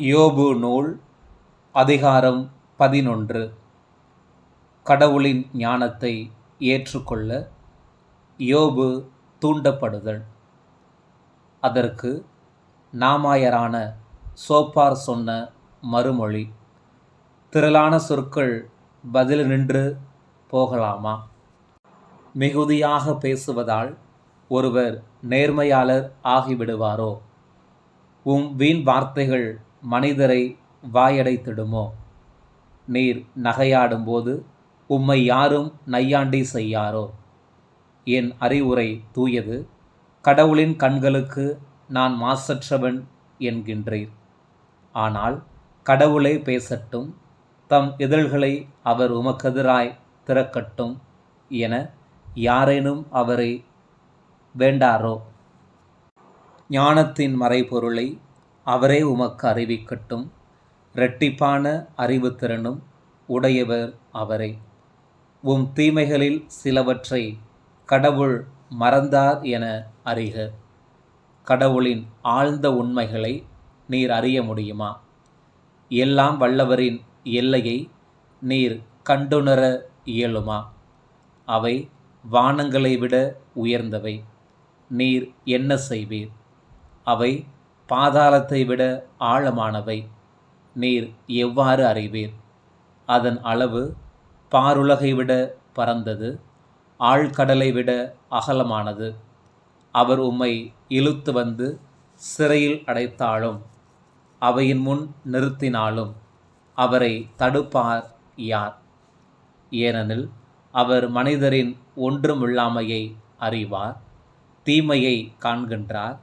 யோபு நூல் அதிகாரம் பதினொன்று. கடவுளின் ஞானத்தை ஏற்றுக்கொள்ள யோபு தூண்டப்படுதல். அதற்கு நாமாயரான சோப்பார் சொன்ன மறுமொழி திரளான சொற்கள் பதில் நின்று போகலாமா? மிகுதியாக பேசுவதால் ஒருவர் நேர்மையாளர் ஆகிவிடுவாரோ? உம் வீண் வார்த்தைகள் மனிதரை வாயடைத்திடுமோ? நீர் நகையாடும்போது உம்மை யாரும் நையாண்டி செய்யாரோ? என் அறிவுரை தூயது கடவுளின் கண்களுக்கு நான் மாசற்றவன் என்கின்றீர். ஆனால் கடவுளே பேசட்டும் தம் இதழ்களை அவர் உமக்கெதிராய் திறக்கட்டும் என யாரேனும் அவரை வேண்டாரோ? ஞானத்தின் மறைபொருளை அவரே உமக்கு அறிவிக்கட்டும். இரட்டிப்பான அறிவுத்திறனும் உடையவர் அவரே. உம் தீமைகளில் சிலவற்றை கடவுள் மறந்தார் என அறிக. கடவுளின் ஆழ்ந்த உண்மைகளை நீர் அறிய முடியுமா? எல்லாம் வல்லவரின் எல்லையை நீர் கண்டுணர இயலுமா? அவை வானங்களை விட உயர்ந்தவை. நீர் என்ன செய்வீர்? அவை பாதாளத்தை விட ஆழமானவை. நீர் எவ்வாறு அறிவீர்? அதன் அளவு பாருலகை விட பரந்தது ஆழ்கடலை விட அகலமானது. அவர் உம்மை இழுத்து வந்து சிறையில் அடைத்தாலும் அவையின் முன் நிறுத்தினாலும் அவரை தடுப்பார் யார்? ஏனெனில் அவர் மனிதரின் ஒன்றுமில்லாமையை அறிவார் தீமையை காண்கின்றார்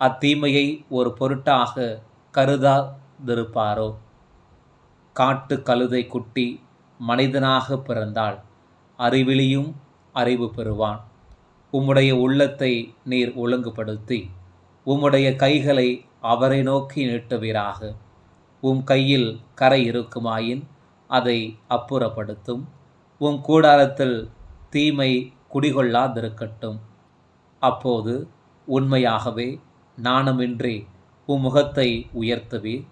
அத்தீமையை ஒரு பொருட்டாக கருதாதிருப்பாரோ? காட்டு கழுதை குட்டி மனிதனாக பிறந்தால் அறிவிலியும் அறிவு பெறுவான். உம்முடைய உள்ளத்தை நீர் ஒழுங்குபடுத்தி உம்முடைய கைகளை அவரை நோக்கி நீட்டுவீராக. உம் கையில் கரை இருக்குமாயின் அதை அப்புறப்படுத்தும். உம் கூடாரத்தில் தீமை குடிகொள்ளாதிருக்கட்டும். அப்போது உண்மையாகவே நாணமின்றி உம்முகத்தை உயர்த்துவீர்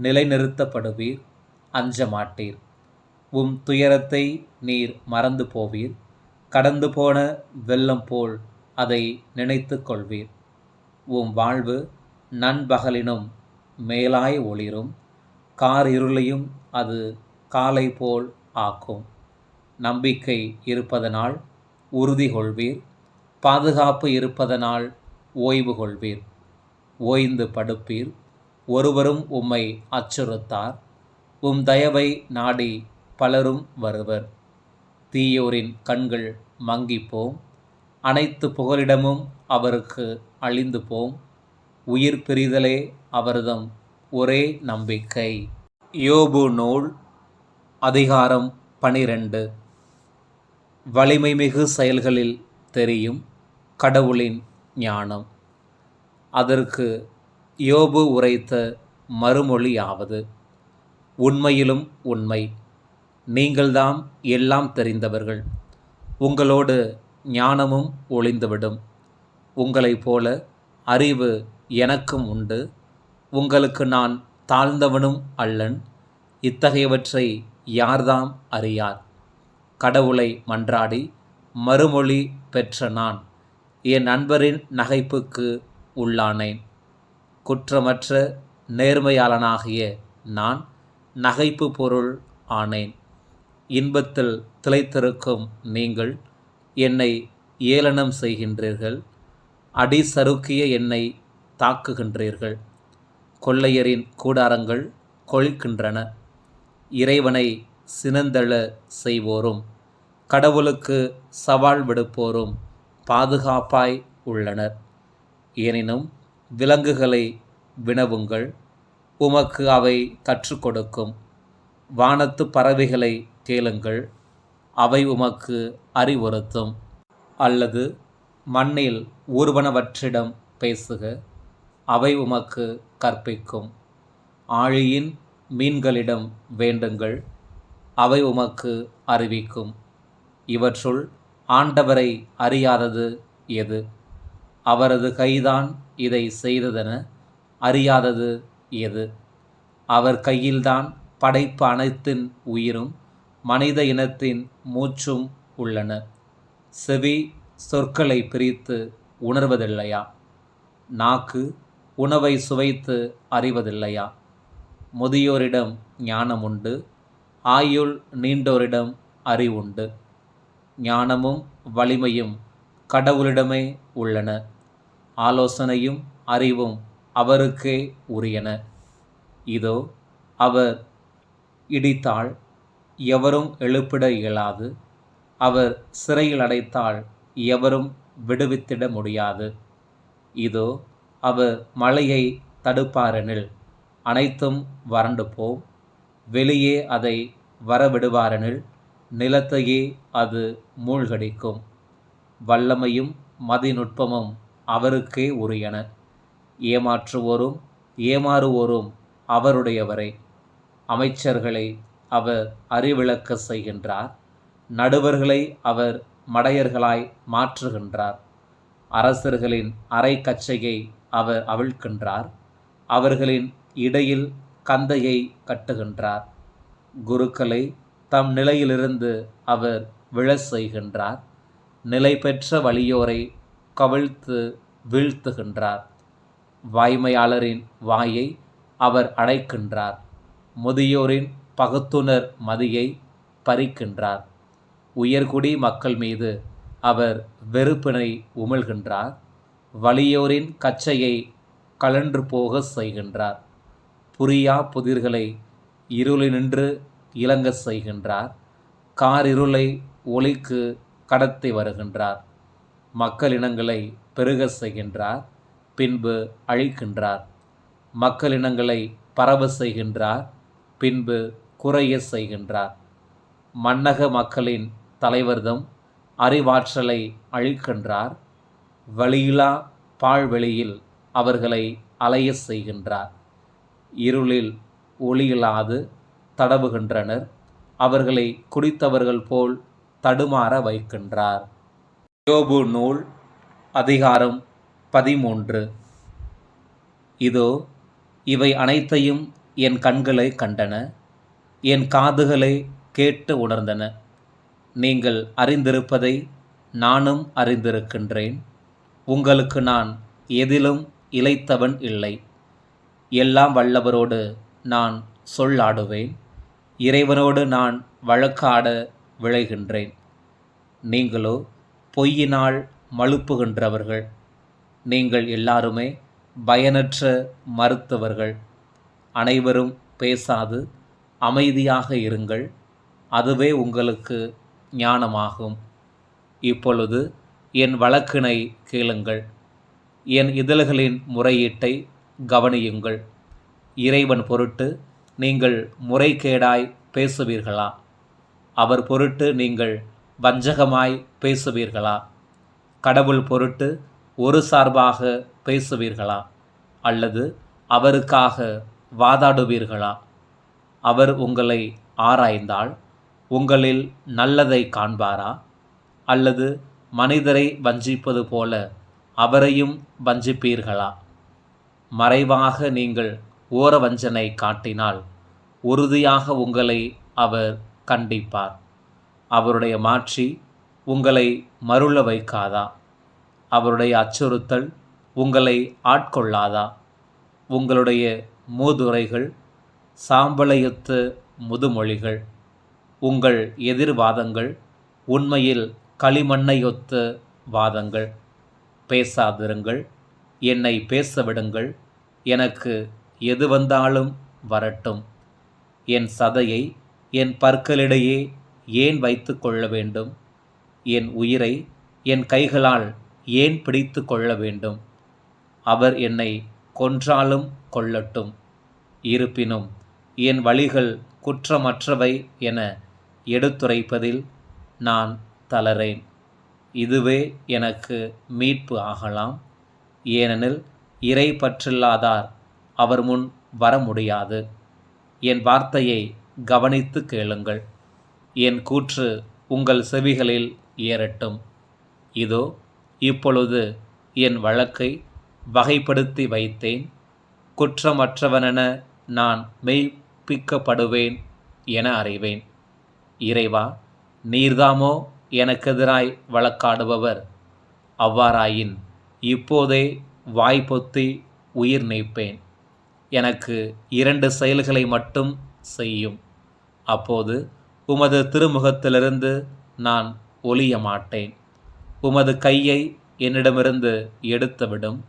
நிலைநிறுத்தப்படுவீர் அஞ்ச மாட்டீர் உம் துயரத்தை நீர் மறந்து போவீர் கடந்து போன வெள்ளம் போல் அதை நினைத்து கொள்வீர் உம் வாழ்வு நண்பகலினும் மேலாய் ஒளிரும் கார் இருளையும் அது காலை போல் ஆக்கும். நம்பிக்கை இருப்பதனால் உறுதி கொள்வீர் பாதுகாப்பு இருப்பதனால் ஓய்வு கொள்வீர் ஓய்ந்து படுப்பீர். ஒருவரும் உம்மை அச்சுறுத்தார். உம் தயவை நாடி பலரும் வருவர். தீயோரின் கண்கள் மங்கிப்போம். அனைத்து புகலிடமும் அவருக்கு அழிந்து போம் உயிர் பிரிதலே அவர்தம் ஒரே நம்பிக்கை. யோபு நூல் அதிகாரம் பனிரெண்டு. வலிமை மிகு செயல்களில் தெரியும் கடவுளின் ஞானம். அதற்கு யோபு உரைத்த மறுமொழியாவது உண்மையிலும் உண்மை. நீங்கள்தாம் எல்லாம் தெரிந்தவர்கள். உங்களோடு ஞானமும் ஒளிந்துவிடும். உங்களைப் போல அறிவு எனக்கும் உண்டு. உங்களுக்கு நான் தாழ்ந்தவனும் அல்லன். இத்தகையவற்றை யார்தாம் அறியார்? கடவுளை மன்றாடி மறுமொழி பெற்ற நான். என் நண்பரின் நகைப்புக்கு உள்ளானேன். குற்றமற்ற நேர்மையாளனாகிய நான் நகைப்பு பொருள் ஆனேன். இன்பத்தில் திளைத்திருக்கும் நீங்கள் என்னை ஏளனம் செய்கின்றீர்கள். அடி சறுக்கிய என்னை தாக்குகின்றீர்கள். கொள்ளையரின் கூடாரங்கள் கொழிக்கின்றன. இறைவனை சினந்தள செய்வோரும் கடவுளுக்கு சவால் விடுப்போரும் பாதுகாப்பாய் உள்ளனர். எனினும் விலங்குகளை வினவுங்கள். உமக்கு அவை கற்றுக் கொடுக்கும். வானத்து பறவைகளை கேளுங்கள். அவை உமக்கு அறிவுறுத்தும். அல்லது மண்ணில் ஊர்வனவற்றிடம் பேசுக. அவை உமக்கு கற்பிக்கும். ஆழியின் மீன்களிடம் வேண்டுங்கள். அவை உமக்கு அறிவிக்கும். இவற்றுள் ஆண்டவரை அறியாதது எது? அவரது கைதான் இதை செய்ததென அறியாதது எது? அவர் கையில்தான் படைப்பு அனைத்தின் உயிரும் மனித இனத்தின் மூச்சும் உள்ளன. செவி சொற்களை பிரித்து உணர்வதில்லையா? நாக்கு உணவை சுவைத்து அறிவதில்லையா? முதியோரிடம் ஞானம் உண்டு ஆயுள் நீண்டோரிடம் அறிவுண்டு ஞானமும் வலிமையும் கடவுளிடமே உள்ளன. ஆலோசனையும் அறிவும் அவருக்கே உரியன. இதோ அவர் இடித்தால் எவரும் எழுப்பிட இயலாது. அவர் சிறையில் அடைத்தால் எவரும் விடுவித்திட முடியாது. இதோ அவர் மழையை தடுப்பாரெனில் அனைத்தும் வறண்டு போம். வெளியே அதை வரவிடுவாரெனில் நிலத்தையே அது மூழ்கடிக்கும். வல்லமையும் மதிநுட்பமும் அவருக்கே உரியன. ஏமாற்றுவோரும் ஏமாறுவோரும் அவருடையவரே. அமைச்சர்களை அவர் அறிவிளக்க செய்கின்றார். நடுவர்களை அவர் மடையர்களாய் மாற்றுகின்றார். அரசர்களின் அரை கச்சையை அவர் அவிழ்க்கின்றார். அவர்களின் இடையில் கந்தையை கட்டுகின்றார். குருக்களை தம் நிலையிலிருந்து அவர் விழச் செய்கின்றார். நிலை பெற்ற வலியோரை கவிழ்த்து வீழ்த்துகின்றார். வாய்மையாளரின் வாயை அவர் அடைக்கின்றார். முதியோரின் பகுத்துணர் மதியை பறிக்கின்றார். உயர்குடி மக்கள் மீது அவர் வெறுப்பினை உமிழ்கின்றார். வலியோரின் கச்சையை கலன்று போக செய்கின்றார். புரியா புதிர்களை இருளினின்று இலங்க செய்கின்றார். காரிருளை ஒளிக்கு கடத்தி வருகின்றார். மக்களினங்களை பெருக செய்கின்றார் பின்பு அழிக்கின்றார். மக்களினங்களை பரவ செய்கின்றார் பின்பு குறைய செய்கின்றார். மன்னக மக்களின் தலைவர்தம் அறிவாற்றலை அழிக்கின்றார் வழியிலா பாழ்வெளியில் அவர்களை அலைய செய்கின்றார். இருளில் ஒளியில்லாது தடவுகின்றனர் அவர்களை குடித்தவர்கள் போல் தடுமாற வைக்கின்றார். யோபு நூல் அதிகாரம் பதிமூன்று. இதோ இவை அனைத்தையும் என் கண்களை கண்டன என் காதுகளை கேட்டு உணர்ந்தன. நீங்கள் அறிந்திருப்பதை நானும் அறிந்திருக்கின்றேன். உங்களுக்கு நான் எதிலும் இழைத்தவன் இல்லை. எல்லாம் வல்லவரோடு நான் சொல்லாடுவேன். இறைவனோடு நான் வழக்காட விளைகின்றேன். நீங்களோ பொய்யினால் மழுப்புகின்றவர்கள் நீங்கள் எல்லாருமே பயனற்ற மருத்துவர்கள். அனைவரும் பேசாது அமைதியாக இருங்கள் அதுவே உங்களுக்கு ஞானமாகும். இப்பொழுது என் வழக்கினை கேளுங்கள். என் இதழ்களின் முறையீட்டை கவனியுங்கள். இறைவன் பொருட்டு நீங்கள் முறைகேடாய் பேசுவீர்களா? அவர் பொருட்டு நீங்கள் வஞ்சகமாய் பேசுவீர்களா? கடவுள் பொருட்டு ஒரு சார்பாக பேசுவீர்களா? அல்லது அவருக்காக வாதாடுவீர்களா? அவர் உங்களை ஆராய்ந்தால் உங்களில் நல்லதை காண்பாரா? அல்லது மனிதரை வஞ்சிப்பது போல அவரையும் வஞ்சிப்பீர்களா? மறைவாக நீங்கள் ஓர வஞ்சனை காட்டினால் உறுதியாக உங்களை அவர் கண்டிப்பார். அவருடைய மாட்சி உங்களை மருள வைக்காதா? அவருடைய அச்சுறுத்தல் உங்களை ஆட்கொள்ளாதா? உங்களுடைய மூதுரைகள் சாம்பலையொத்து முதுமொழிகள் உங்கள் எதிர்வாதங்கள் உண்மையில் களிமண்ணையொத்து வாதங்கள். பேசாதிருங்கள் என்னை பேச விடுங்கள் எனக்கு எது வந்தாலும் வரட்டும். என் சதையை என் பற்களிடையே ஏன் வைத்து கொள்ள வேண்டும்? என் உயிரை என் கைகளால் ஏன் பிடித்து கொள்ள வேண்டும்? அவர் என்னை கொன்றாலும் கொள்ளட்டும் இருப்பினும் என் வழிகள் குற்றமற்றவை என எடுத்துரைப்பதில் நான் தளரேன். இதுவே எனக்கு மீட்பு ஆகலாம். ஏனெனில் இறை பற்றில்லாதார் அவர் முன் வர முடியாது. என் வார்த்தையை கவனித்து கேளுங்கள். என் கூற்று உங்கள் செவிகளில் ஏறட்டும். இதோ இப்பொழுது என் வழக்கை வகைப்படுத்தி வைத்தேன். குற்றமற்றவனென நான் மெய்ப்பிக்கப்படுவேன் என அறிவேன். இறைவா நீர்தாமோ எனக்கெதிராய் வழக்காடுபவர். அவ்வாறாயின் இப்போதே வாய்ப்பொத்தி உயிர் நீப்பேன். எனக்கு இரண்டு செயல்களை மட்டும் செய்யும். அப்போது உமது திருமுகத்திலிருந்து நான் ஒளிய மாட்டேன். உமது கையை என்னிடமிருந்து எடுத்துவிடும்.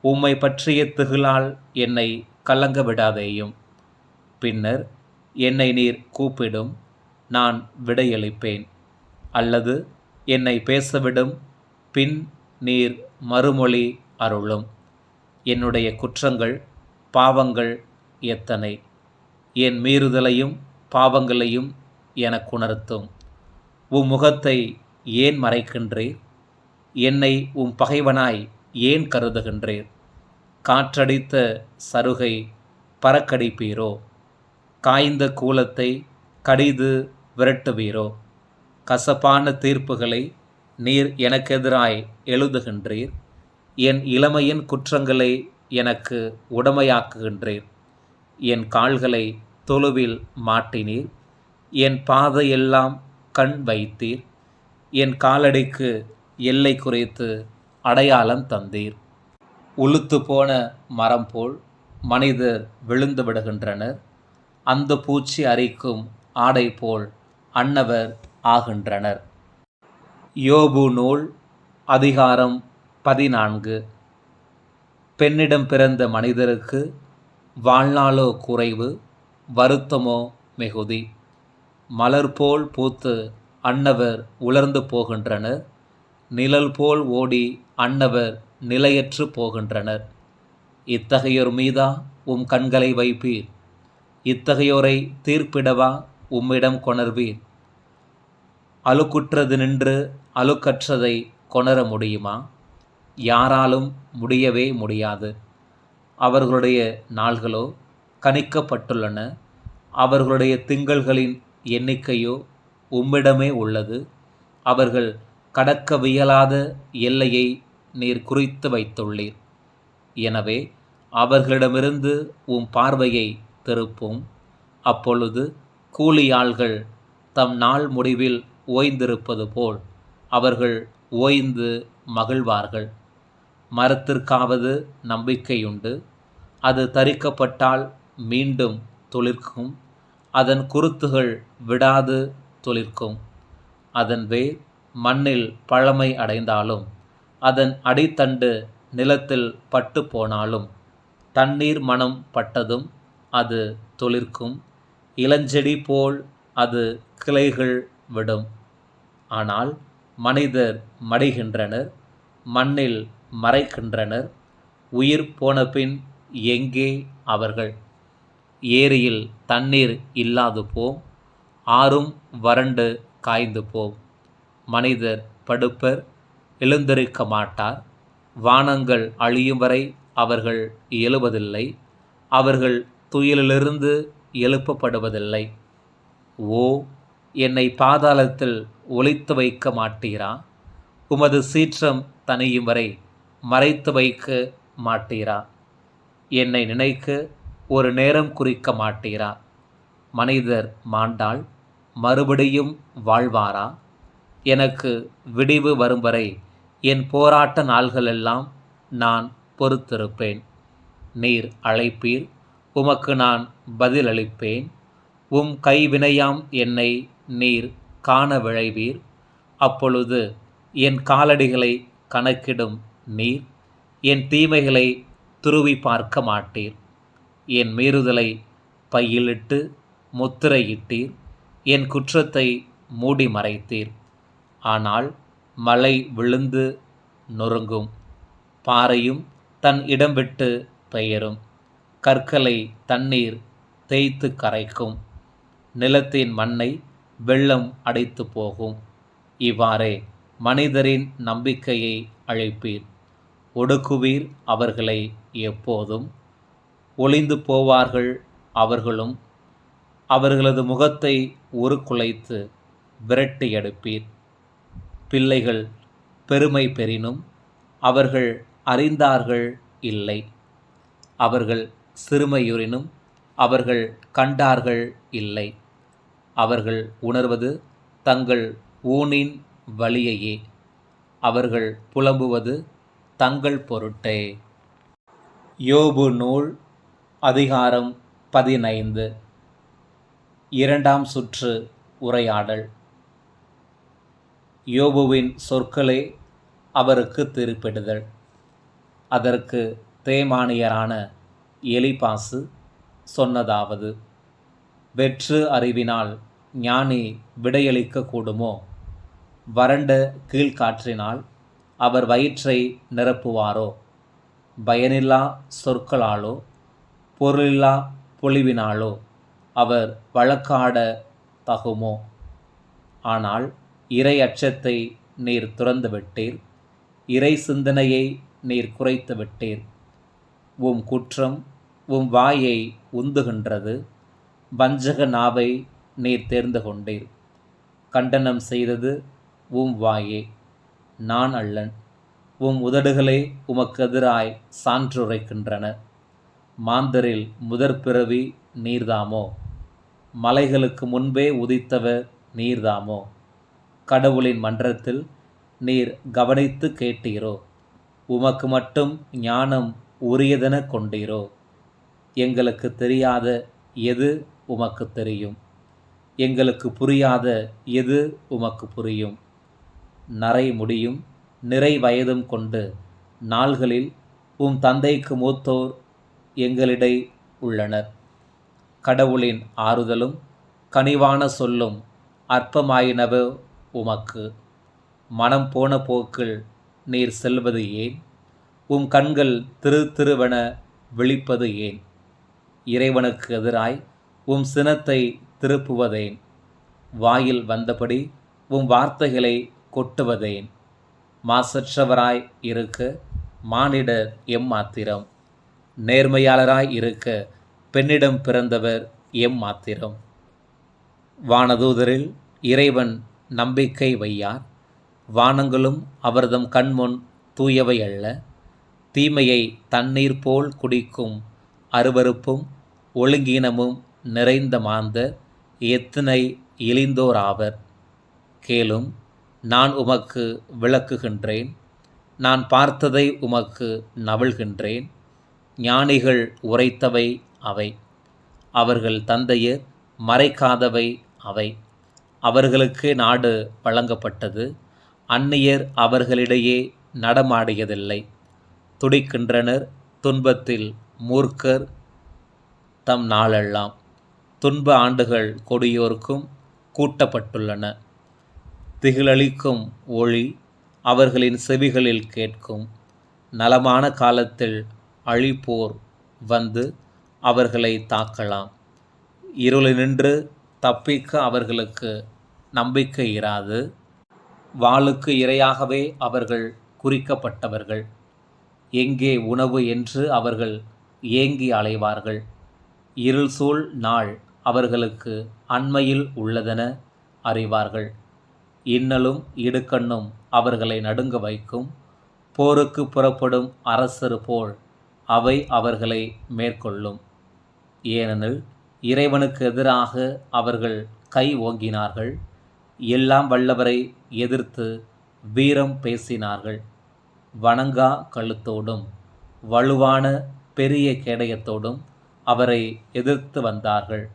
உம்மை பற்றிய திகிலால் என்னை கலங்க விடாதேயும். பின்னர் என்னை நீர் கூப்பிடும் நான் விடையளிப்பேன். அல்லது என்னை பேசவிடும் பின் நீர் மறுமொழி அருளும். என்னுடைய குற்றங்கள் பாவங்கள் எத்தனை? என் மீறுதலையும் பாவங்களையும் எனக்கு உணர்த்தும் உம் முகத்தை ஏன் மறைக்கின்றீர்? என்னை உம் பகைவனாய் ஏன் கருதுகின்றீர்? காற்றடித்த சருகை பறக்கடிப்பீரோ? காய்ந்த கூலத்தை கடிது விரட்டுவீரோ? கசப்பான தீர்ப்புகளை நீர் எனக்கெதிராய் எழுதுகின்றீர்? என் இளமையின் குற்றங்களை எனக்கு உடமையாக்குகின்றீர். என் கால்களை தொழுவில் மாட்டினீர். என் பாதையெல்லாம் கண் வைத்தீர். என் காலடிக்கு எல்லை குறைத்து அடையாளம் தந்தீர். உளுத்து போன மரம் போல் மனிதர் விழுந்து விடுகின்றனர். அந்த பூச்சி அரிக்கும் ஆடை போல் அன்னவர் ஆகின்றனர். யோபு நூல் அதிகாரம் பதினான்கு. பெண்ணிடம் பிறந்த மனிதருக்கு வாழ்நாளோ குறைவு வருத்தமோ மிகுதி. மலர் போல் பூத்து அன்னவர் உலர்ந்து போகின்றனர். நிழல் போல் ஓடி அன்னவர் நிலையற்று போகின்றனர். இத்தகையோர் மீதா உம் கண்களை வைப்பீர். இத்தகையோரை தீர்ப்பிடவா உம்மிடம் கொணர்வீர். அழுக்குற்றது நின்று அழுக்கற்றதை கொணர முடியுமா? யாராலும் முடியவே முடியாது. அவர்களுடைய நாள்களோ கணிக்கப்பட்டுள்ளன. அவர்களுடைய திங்கள்களின் எண்ணிக்கையோ உம்மிடமே உள்ளது. அவர்கள் கடக்கவியலாத எல்லையை நீர் குறித்து வைத்துள்ளீர். எனவே அவர்களிடமிருந்து உம் பார்வையை திருப்பும். அப்பொழுது கூலியாள்கள் தம் நாள் முடிவில் ஓய்ந்திருப்பது போல் அவர்கள் ஓய்ந்து மகிழ்வார்கள். மரத்திற்காவது நம்பிக்கையுண்டு. அது தரிக்கப்பட்டால் மீண்டும் துளிர்க்கும். அதன் குருத்துகள் விடாது துளிர்க்கும். அதன் வேர் மண்ணில் பழமை அடைந்தாலும் அதன் அடித்தண்டு நிலத்தில் பட்டு போனாலும் தண்ணீர் மனம் பட்டதும் அது துளிர்க்கும். இளஞ்செடி போல் அது கிளைகள் விடும். ஆனால் மனிதர் மடிகின்றனர். மண்ணில் மறைக்கின்றனர். உயிர் போனபின் எங்கே அவர்கள்? ஏரியில் தண்ணீர் இல்லாது போம் ஆறும் வறண்டு காய்ந்து போம் மனிதர் படுப்பர் எழுந்திருக்க மாட்டார். வானங்கள் அழியும் வரை அவர்கள் எழுவதில்லை. அவர்கள் துயிலிலிருந்து எழுப்பப்படுவதில்லை. ஓ என்னை பாதாளத்தில் ஒழித்து வைக்க மாட்டீரா? உமது சீற்றம் தனியும் வரை மறைத்து வைக்க மாட்டீரா? என்னை நினைக்க ஒரு நேரம் குறிக்க மாட்டீரா? மனிதர் மாண்டால் மறுபடியும் வாழ்வாரா? எனக்கு விடிவு வரும் வரை என் போராட்ட நாள்களெல்லாம் நான் பொறுத்திருப்பேன். நீர் அழைப்பீர் உமக்கு நான் பதிலளிப்பேன். உம் கைவினையாம் என்னை நீர் காண விழைவீர். அப்பொழுது என் காலடிகளை கணக்கிடும் நீர். என் தீமைகளை துருவி பார்க்க மாட்டீர். என் மீறுதலை பையிலிட்டு முத்திரையிட்டீர். என் குற்றத்தை மூடி மறைத்தீர். ஆனால் மலை விழுந்து நொறுங்கும். பாறையும் தன் இடம் விட்டு பெயரும். கற்களை தண்ணீர் தேய்த்து கரைக்கும். நிலத்தின் மண்ணை வெள்ளம் அடைத்து போகும். இவ்வாறே மனிதரின் நம்பிக்கையை அழைப்பீர். ஒடுக்குவீர் அவர்களை எப்போதும். ஒளிந்து போவார்கள் அவர்களும். அவர்களது முகத்தை உருக்குலைத்து விரட்டி எடுப்பீர். பிள்ளைகள் பெருமை பெறினும் அவர்கள் அறிந்தார்கள் இல்லை. அவர்கள் சிறுமையுறினும் அவர்கள் கண்டார்கள் இல்லை. அவர்கள் உணர்வது தங்கள் ஊனின் வழியையே. அவர்கள் புலம்புவது தங்கள் பொருட்டே. யோபு நூல் அதிகாரம் பதினைந்து. இரண்டாம் சுற்று உரையாடல். யோபுவின் சொற்களே அவருக்கு திருப்பிடுதல். அதற்கு தேமானியரான எலிபாசு சொன்னதாவது வெற்று அறிவினால் ஞானி விடையளிக்க கூடுமோ? வறண்ட கீழ்காற்றினால் அவர் வயிற்றை நிரப்புவாரோ? பயனில்லா சொற்களாலோ? பொருளில்லா பொழிவினாலோ அவர் வழக்காட தகுமோ? ஆனால் இறை அச்சத்தை நீர் துறந்து விட்டீர் இறை சிந்தனையை நீர் குறைத்து விட்டீர் உம் குற்றம் உம் வாயை உந்துகின்றது வஞ்சக நாவை நீர் தேர்ந்து கொண்டீர். கண்டனம் செய்தது உம் வாயே நான் அல்லன். உம் உதடுகளே உமக்கெதிராய் சான்றுரைக்கின்றன. மாந்தரில் முதற் பிறவி நீர்தாமோ? மலைகளுக்கு முன்பே உதித்தவர் நீர்தாமோ? கடவுளின் மன்றத்தில் நீர் கவனித்து கேட்டீரோ? உமக்கு மட்டும் ஞானம் உரியதென கொண்டீரோ? எங்களுக்கு தெரியாத எது உமக்கு தெரியும்? எங்களுக்கு புரியாத எது உமக்கு புரியும்? நரை முடியும். நிறை வயதும் கொண்டு நாள்களில் உம் தந்தைக்கு மூத்தோர் எங்களிடை உள்ளனர். கடவுளின் ஆறுதலும் கனிவான சொல்லும் அற்பமாயினவ உமக்கு. மனம் போன போக்கில் நீர் செல்வது ஏன்? உம் கண்கள் திரு திருவென விழிப்பது ஏன்? இறைவனுக்கு எதிராய் உம் சினத்தை திருப்புவதேன்? வாயில் வந்தபடி உம் வார்த்தைகளை கொட்டுவதேன். மாசற்றவராய் இருக்க மானிடர் எம்மாத்திரம். நேர்மையாளராய் இருக்க பெண்ணிடம் பிறந்தவர் எம்மாத்திரம். வானதூதரில் இறைவன் நம்பிக்கை வையார். வானங்களும் அவர்தம் கண்முன் தூயவை அல்ல. தீமையை தண்ணீர் போல் குடிக்கும் அருவருப்பும் ஒழுங்கீனமும் நிறைந்த மாந்த எத்தனை இழிந்தோராவர். கேளும் நான் உமக்கு விளக்குகின்றேன். நான் பார்த்ததை உமக்கு நவழ்கின்றேன். ஞானிகள் உரைத்தவை அவை. அவர்கள் தந்தையர் மறைக்காதவை அவை. அவர்களுக்கு நாடு வழங்கப்பட்டது. அந்நியர் அவர்களிடையே நடமாடியதில்லை. துடிக்கின்றனர் துன்பத்தில் மூர்க்கர் தம் நாளெல்லாம். துன்ப ஆண்டுகள் கொடியோர்க்கும் கூட்டப்பட்டுள்ளன. திகிலளிக்கும் ஒளி அவர்களின் செவிகளில் கேட்கும். நலமான காலத்தில் அழிப்போர் வந்து அவர்களை தாக்கலாம். இருளினின்று தப்பிக்க அவர்களுக்கு நம்பிக்கை இராது. வாளுக்கு இரையாகவே அவர்கள் குறிக்கப்பட்டவர்கள். எங்கே உணவு என்று அவர்கள் ஏங்கி அலைவார்கள். இருள் சூழ் நாள் அவர்களுக்கு அண்மையில் உள்ளதென அறிவார்கள். இன்னலும் இடுக்கண்ணும் அவர்களை நடுங்க வைக்கும். போருக்கு புறப்படும் அரசர் போல் அவை அவர்களை மேற்கொள்ளும். ஏனெனில் இறைவனுக்கு எதிராக அவர்கள் கை ஓங்கினார்கள். எல்லாம் வல்லவரை எதிர்த்து வீரம் பேசினார்கள். வணங்கா கழுத்தோடும் வலுவான பெரிய கேடயத்தோடும் அவரை எதிர்த்து வந்தார்கள்.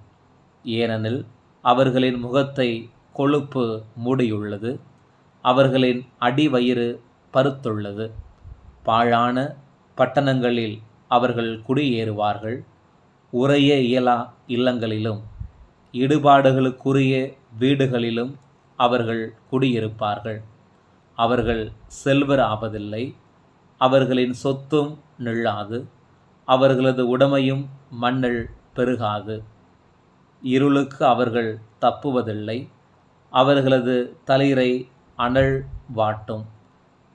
ஏனெனில் அவர்களின் முகத்தை கொழுப்பு மூடியுள்ளது. அவர்களின் அடிவயிறு பருத்துள்ளது. பாழான பட்டணங்களில் அவர்கள் குடியேறுவார்கள். உரைய இயலா இல்லங்களிலும் இடுபாடுகளுக்குரிய வீடுகளிலும் அவர்கள் குடியிருப்பார்கள். அவர்கள் செல்வர் ஆவதில்லை. அவர்களின் சொத்தும் நில்லாது அவர்களது உடமையும் மண்ணில் பெருகாது. இருளுக்கு அவர்கள் தப்புவதில்லை. அவர்களது தளிரை அனல் வாட்டும்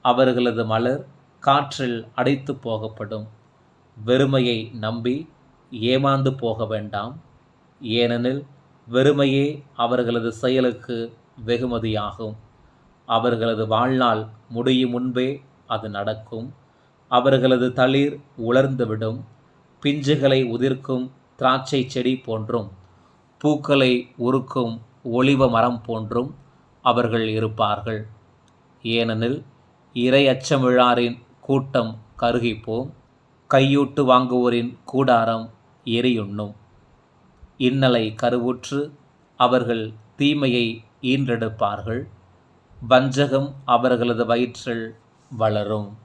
அவர்களது மலர் காற்றில் அடைத்து போகப்படும். வெறுமையை நம்பி ஏமாந்து போக வேண்டாம். ஏனெனில் வெறுமையே அவர்களது செயலுக்கு வெகுமதியாகும். அவர்களது வாழ்நாள் முடியும் முன்பே அது நடக்கும். அவர்களது தளிர் உலர்ந்துவிடும் பிஞ்சுகளை உதிர்க்கும் திராட்சை செடி போன்றும் பூக்களை உருக்கும் ஒளிவ மரம் போன்றும் அவர்கள் இருப்பார்கள். ஏனெனில் இறை அச்சமிழாரின் கூட்டம் கருகிப்போம் கையூட்டு வாங்குவோரின் கூடாரம் எரியுண்ணும். இன்னலை கருவுற்று அவர்கள் தீமையை ஈன்றெடுப்பார்கள் வஞ்சகம் அவர்களது வயிற்றில் வளரும்.